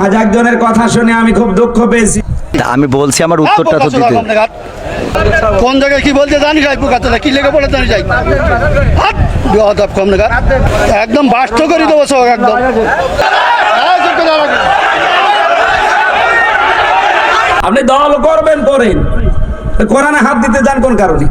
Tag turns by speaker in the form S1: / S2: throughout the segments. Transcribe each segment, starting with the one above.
S1: আজ একজনের কথা শুনে আমি খুব দুঃখ পেয়েছি।
S2: আমি বলছি আমার উত্তরটা তো দিতে।
S3: কোন জায়গায় কি বলতে জানি যাই পোকাতে কি লেগে পড়ে জানি যাই। হাট কম নাগাদ। একদম বাস্ত করে দেবো সব একদম।
S1: আপনি দল করবেন করেন কোরআনে হাত দিতে যান কোন কারণে?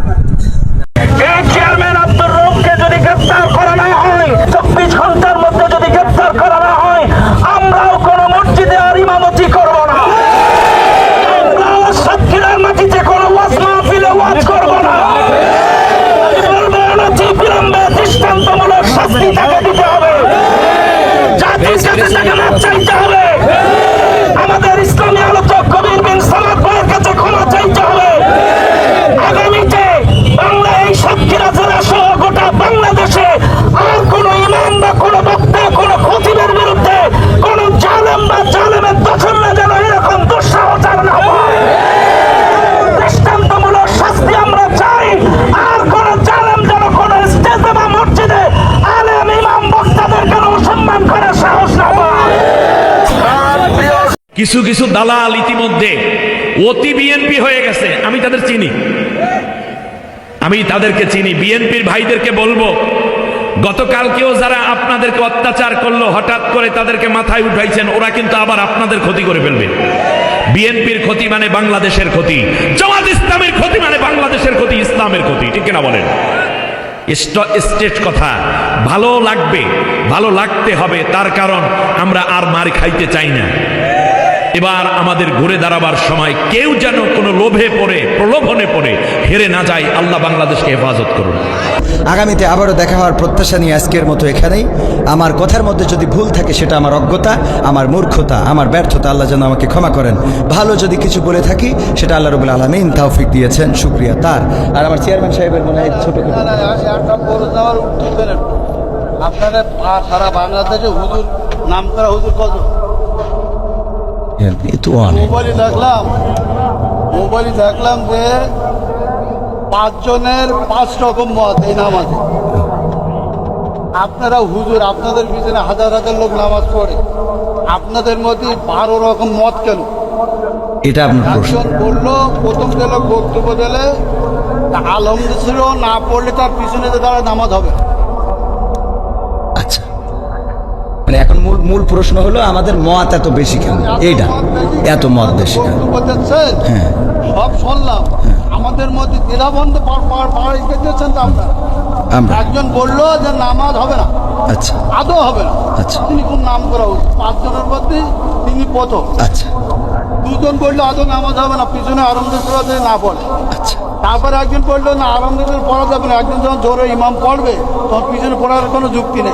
S4: কিছু কিছু
S5: দালাল ইতিমধ্যে অতি বিএনপি হয়ে গেছে। আমি তাদের চিনি। আমি তাদেরকে চিনি। বিএনপির ভাইদেরকে বলব, গতকালকেও যারা আপনাদেরকে অত্যাচার করল, হঠাৎ করে তাদেরকে মাথায় উঠাইছেন, ওরা কিন্তু আবার আপনাদের ক্ষতি করে ফেলবে। বিএনপির ক্ষতি মানে বাংলাদেশের ক্ষতি। জামাত ইসলামের ক্ষতি মানে বাংলাদেশের ক্ষতি, ইসলামের ক্ষতি। ঠিক কিনা বলেন? স্টেট কথা। ভালো লাগবে, ভালো লাগতে হবে। তার কারণ আমরা আর মার খাইতে চাই না। এবার আমাদের ঘুরে দাঁড়াবার সময় কেউ যেন কোনো লোভে পড়ে প্রলোভনে পড়ে হেরে না যায় আল্লাহ বাংলাদেশকে হেফাজত করুন।
S2: আগামীতে আবারও দেখা হওয়ার প্রত্যাশা নিয়ে আজকের মতো এখানেই। আমার কথার মধ্যে যদি ভুল থাকে সেটা আমার অজ্ঞতা আমার মূর্খতা আমার ব্যর্থতা আল্লাহ যেন আমাকে ক্ষমা করেন। ভালো যদি কিছু বলে থাকি সেটা আল্লাহ রবুল আলমিন তাওফিক দিয়েছেন শুক্রিয়া তার। আর আমার চেয়ারম্যান সাহেবের মনে হয় ছোট
S3: পা- সারা বাংলাদেশে হুজুর নাম করা হুজুর কত
S2: তো অনেক।
S3: মোবাইলে দেখলাম মোবাইলে দেখলাম যে পাঁচজনের পাঁচ রকম মত এই নামাজে। আপনারা হুজুর আপনাদের পিছনে হাজার হাজার লোক নামাজ পড়ে। আপনাদের মধ্যে বারো রকম মত কেন?
S2: এটা
S3: একজন বলল প্রথম গেল বক্তব্য দিলে আলমদ ছিল না পড়লে তার পিছনে তারা নামাজ হবে
S2: মানে এখন মূল মূল প্রশ্ন হলো আমাদের মত এত বেশি কেন? এইটা। এত মত বেশি কেন? হ্যাঁ।
S3: সব শুনলাম। আমাদের মধ্যে দ্বিধাবন্ধ তো আপনারা। একজন বলল যে নামাজ হবে না।
S2: আচ্ছা।
S3: আদৌ হবে না।
S2: আচ্ছা।
S3: তিনি কোন নাম করা উচিত। পাঁচজনের মধ্যে তিনি প্রথম।
S2: আচ্ছা।
S3: দুজন বলল আদৌ নামাজ হবে না পিছনে আরম্ভ করা যদি না পড়ে।
S2: আচ্ছা।
S3: তারপরে একজন পড়ল না আরম্ভ পড়া যাবে না। একজন যখন জোরে ইমাম পড়বে তখন পিছনে পড়ার কোনো যুক্তি নেই।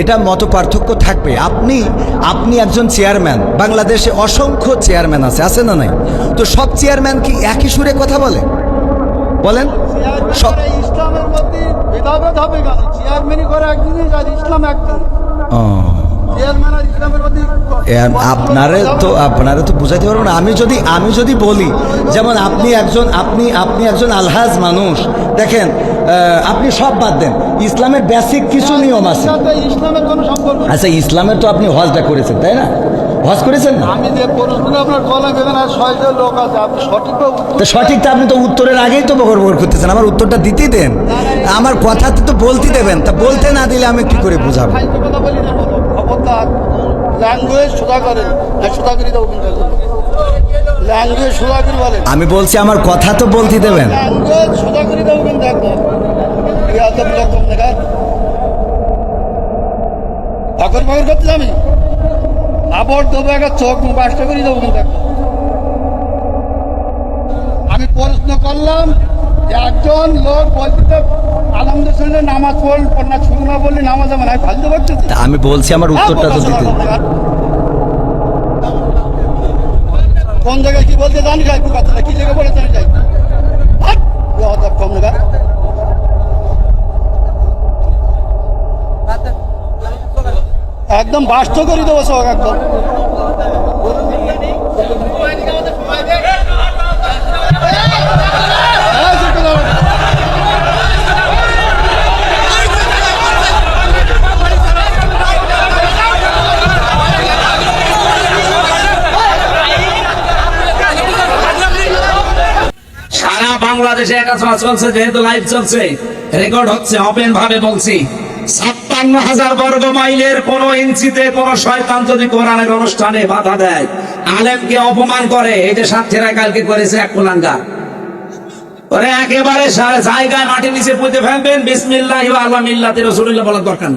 S2: এটা মত পার্থক্য থাকবে। আপনি আপনি একজন চেয়ারম্যান। বাংলাদেশে অসংখ্য চেয়ারম্যান আছে আছে না নাই? তো সব চেয়ারম্যান কি একই সুরে কথা বলে? বলেন। সব
S3: ইসলামের মধ্যে ভেদাভেদ হবে চেয়ারম্যানই করে একদিনই ইসলাম একদিন।
S2: ও, আপনারে তো আপনারে তো বুঝাইতে পারব না। আমি যদি আমি যদি বলি যেমন আপনি একজন আপনি আপনি একজন আলহাজ মানুষ দেখেন আপনি সব বাদ দেন। ইসলামের বেসিক কিছু নিয়ম আছে। আচ্ছা ইসলামের তো আপনি হজটা করেছেন তাই না? হজ করেছেন না?
S3: আমি যে প্রশ্ন আপনার গলা বেঁধে আর ছয়জন লোক আছে আপনি সঠিক
S2: তো সঠিকটা আপনি তো উত্তরের আগেই তো বকর বকর করতেছেন। আমার উত্তরটা দিতেই দেন। আমার কথা তো বলতে দেবেন। তা বলতে না দিলে আমি কি করে বুঝাবো?
S3: বলি না ল্যাঙ্গুয়েজ সোজা করেন। না সোজা করে দেবো কিন্তু ল্যাঙ্গুয়েজ সোজা করে বলেন।
S2: আমি বলছি আমার কথা তো বলতে দেবেন।
S3: ল্যাঙ্গুয়েজ সোজা করে দেবো কিন্তু একদম। ফকর ফকর করতে আমি আবার দেবো একটা চোখ বাসটা করে দেবো কিন্তু আমি প্রশ্ন করলাম একজন লোক বলতে নামাজ না বললে নামাজ আমার ফালতু করতেছি।
S2: তা আমি বলছি আমার উত্তরটা তো দিতে।
S3: কোন জায়গায় কি বলতে জানি যাই কি লেগে বলে জানি যাই কম একদম বাস্ত করে দেবো সব একদম।
S1: বাংলাদেশে চলছে, যেহেতু লাইভ চলছে রেকর্ড হচ্ছে ভাবে বলছি। ছাপ্পান্ন হাজার বর্গ মাইলের কোন ইঞ্চিতে কোন শয়তান যদি কোরআনের অনুষ্ঠানে বাধা দেয়, আলেমকে অপমান করে এই যে সাতক্ষীরা কালকে করেছে এক কুলাঙ্গা। ওরে একেবারে জায়গায় মাটির নিচে পুঁতে ফেলবেন, বিসমিল্লাহ আল্লাহ মিল্লাতি রসুলিল্লাহ বলার দরকার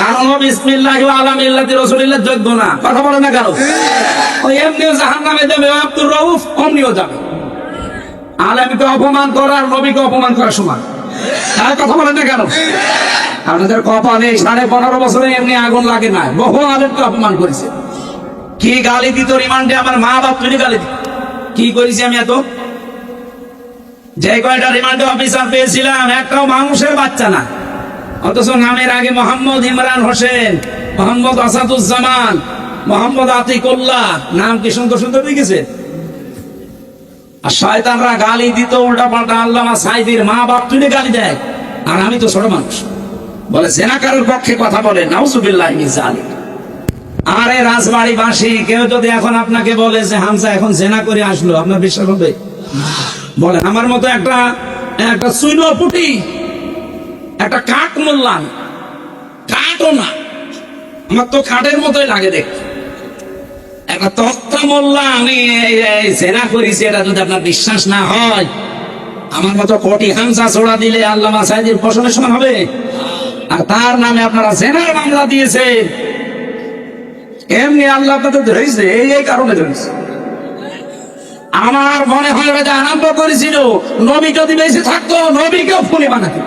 S1: কারণ বিসমিল্লাহ রসুলিল্লাহ যোগ্য না। কথা বলে না কেন? ওই এমনিও জাহান নামে দেবে ও আব্দুর রউফ, অমনিও যাবে। আলেমকে অপমান করার নবীকে অপমান করার সমান তার কথা বলেন না কেন? আপনাদের কপালে সাড়ে পনেরো বছরে এমনি আগুন লাগে না। বহু আলেমকে অপমান করেছে। কি গালি দিত রিমান্ডে আমার মা বাপ গালি দিত। কি আমি এত? যে কয়টা রিমান্ডে অফিসার পেয়েছিলাম, একটাও মানুষের বাচ্চা না। অথচ নামের আগে মোহাম্মদ ইমরান হোসেন, মোহাম্মদ আসাদুজ্জামান, মোহাম্মদ আতিকুল্লাহ। নাম কি সুন্দর সুন্দর লিখেছে আর শয়তানরা গালি দিত উল্টা পাল্টা আল্লামা সাইদির মা বাপ তুলে গালি দেয়। আর আমি তো ছোট মানুষ। বলে জেনাকারের পক্ষে কথা বলে, নাউজুবিল্লাহ আরে রাজবাড়ি বাসি কেউ যদি এখন আপনাকে বলে যে হামসা এখন জেনা করে আসলো, আপনার বিশ্বাস হবে? বলে, আমার মতো একটা একটা পুটি, একটা কাঠ মোল্লান কাঠও না। আমার তো কাঠের মতোই লাগে দেখতে। তত্ত্ব মোল্লা আপনার বিশ্বাস না হয়। আমার মতো কোটি হামসা ছোড়া দিলে আল্লামা সাইদির ফসলের সমান হবে? আর তার নামে আপনারা জেনার মামলা দিয়েছেন এমনি আল্লাহ আপনাদের ধরেছে এই এই কারণে ধরেছে আমার মনে হয় এটা আরম্ভ করেছিল, নবী যদি বেঁচে থাকতো, নবীকেও ফোনে বানাতো।